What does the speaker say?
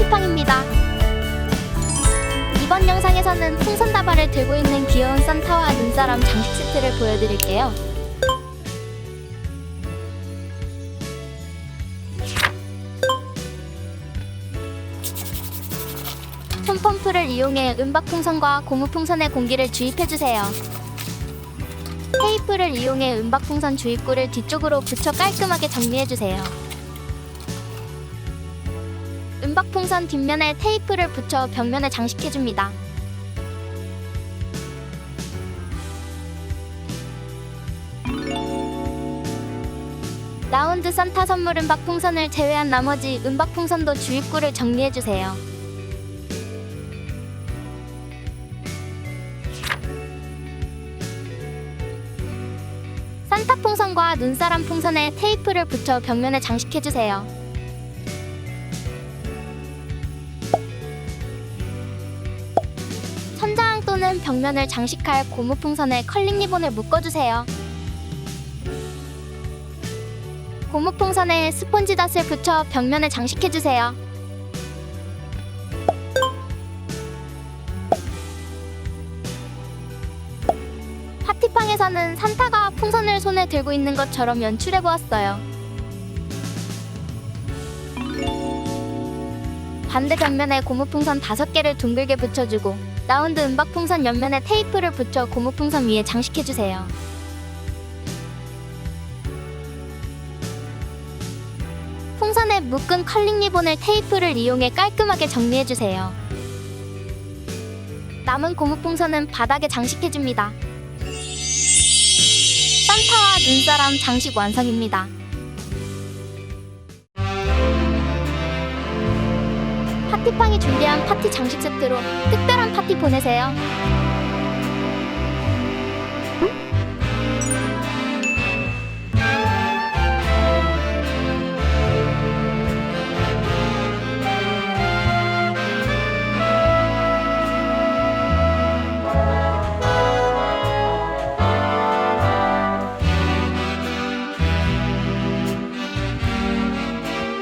파티팡입니다. 이번 영상에서는 풍선 다발을 들고 있는 귀여운 산타와 눈사람 장식 세트를 보여드릴게요. 손펌프를 이용해 은박풍선과 고무풍선에 공기를 주입해주세요. 테이프를 이용해 은박풍선 주입구를 뒤쪽으로 붙여 깔끔하게 정리해주세요. 은박풍선 뒷면에 테이프를 붙여 벽면에 장식해줍니다. 라운드 산타 선물 은박풍선을 제외한 나머지 은박풍선도 주입구를 정리해주세요. 산타 풍선과 눈사람 풍선에 테이프를 붙여 벽면에 장식해주세요. 또는 벽면을 장식할 고무 풍선에 컬링 리본을 묶어주세요. 고무 풍선에 스펀지 닷을 붙여 벽면에 장식해주세요. 파티팡에서는 산타가 풍선을 손에 들고 있는 것처럼 연출해 보았어요. 반대 벽면에 고무 풍선 5개를 둥글게 붙여주고 라운드 은박풍선 옆면에 테이프를 붙여 고무 풍선 위에 장식해주세요. 풍선에 묶은 컬링 리본을 테이프를 이용해 깔끔하게 정리해주세요. 남은 고무 풍선은 바닥에 장식해줍니다. 산타와 눈사람 장식 완성입니다. 파티팡이 준비한 파티 장식 세트로 특별한 파티 보내세요.